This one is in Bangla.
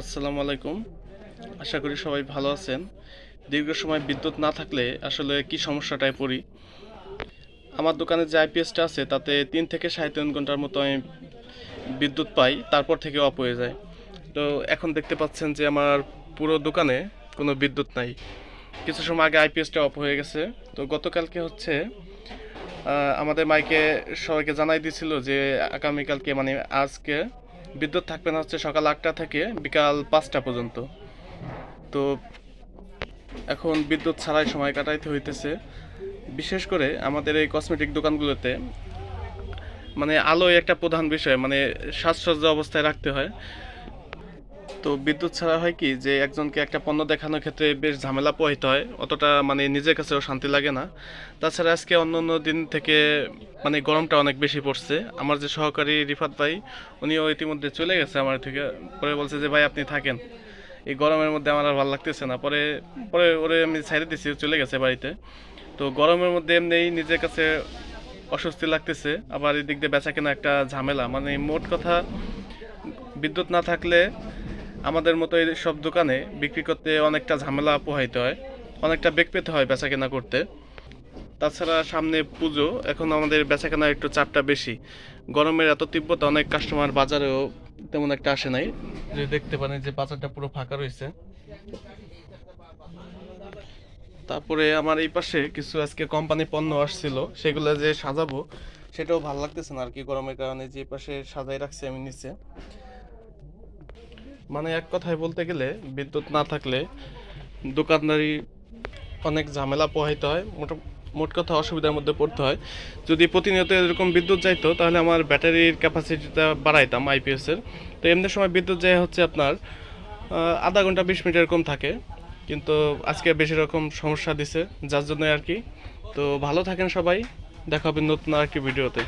আসসালামু আলাইকুম। আশা করি সবাই ভালো আছেন। দীর্ঘ সময় বিদ্যুৎ না থাকলে আসলে কি সমস্যাটায় পড়ি? আমার দোকানে যে আইপিএসটা আছে, তাতে তিন থেকে সাড়ে তিন ঘণ্টার মতো আমি বিদ্যুৎ পাই, তারপর থেকে অফ হয়ে যায়। তো এখন দেখতে পাচ্ছেন যে আমার পুরো দোকানে কোনো বিদ্যুৎ নাই। কিছু সময় আগে আইপিএসটা অফ হয়ে গেছে। তো গতকালকে হচ্ছে আমাদের মাইকে সবাইকে জানাই দিছিল যে আগামীকালকে মানে আজকে বিদ্যুৎ থাকবে না হচ্ছে সকাল আটটা থেকে বিকাল পাঁচটা পর্যন্ত। তো এখন বিদ্যুৎ ছাড়াই সময় কাটাইতে হইতেছে। বিশেষ করে আমাদের এই কসমেটিক দোকানগুলোতে মানে আলোয় একটা প্রধান বিষয় মানে সাজসজ্জা অবস্থায় রাখতে হয়। তো বিদ্যুৎ ছাড়া হয় কি যে একজনকে একটা পণ্য দেখানোর ক্ষেত্রে বেশ ঝামেলা পোহাইতে হয়, অতটা মানে নিজের কাছেও শান্তি লাগে না। তাছাড়া আজকে অন্য অন্য দিন থেকে মানে গরমটা অনেক বেশি পড়ছে। আমার যে সহকারী রিফাত ভাই উনিও ইতিমধ্যে চলে গেছে আমার থেকে। পরে বলছে যে, ভাই, আপনি থাকেন। এই গরমের মধ্যে আমার আর ভালো লাগতেছে না। পরে পরে ওরে আমি ছেড়ে দিছি চলে গেছে বাড়িতে। তো গরমের মধ্যে এমনিই নিজের কাছে অস্বস্তি লাগতেছে। আবার এদিক দিয়ে বেচা কেনা একটা ঝামেলা। মানে মোট কথা, বিদ্যুৎ না থাকলে আমাদের মতো এই সব দোকানে বিক্রি করতে অনেকটা ঝামেলা পোহাইতে হয়। অনেকটা বেগ পেতে হয় বেচা কেনা করতে। তাছাড়া সামনে পুজো এখন আমাদের বেচা কেনার একটু চাপটা বেশি। গরমের এত তীব্রতা অনেক কাস্টমার বাজারেও তেমন একটা আসে নাই। যে দেখতে পারেন যে বাজারটা পুরো ফাঁকা রয়েছে। তারপরে আমার এই পাশে কিছু আজকে কোম্পানি পণ্য আসছিল সেগুলো যে সাজাবো সেটাও ভালো লাগতেছে না আর কি গরমের কারণে যে পাশে সাজাই রাখছি আমি নিচে। মানে এক কথায় বলতে গেলে বিদ্যুৎ না থাকলে দোকানদারি অনেক ঝামেলা পোহাইতে হয়। মোট মোট কথা অসুবিধার মধ্যে পড়তে হয়। যদি প্রতিনিয়ত এরকম বিদ্যুৎ যাইতো, তাহলে আমার ব্যাটারির ক্যাপাসিটিটা বাড়াইতাম আইপিএসের তো এমনি সময় বিদ্যুৎ যায় হচ্ছে আপনার আধা ঘণ্টা বিশ মিনিট এরকম থাকে। কিন্তু আজকে বেশি রকম সমস্যা দিছে, যার জন্য আর কি। তো ভালো থাকেন সবাই। দেখা হবে নতুন আর একটি ভিডিওতে।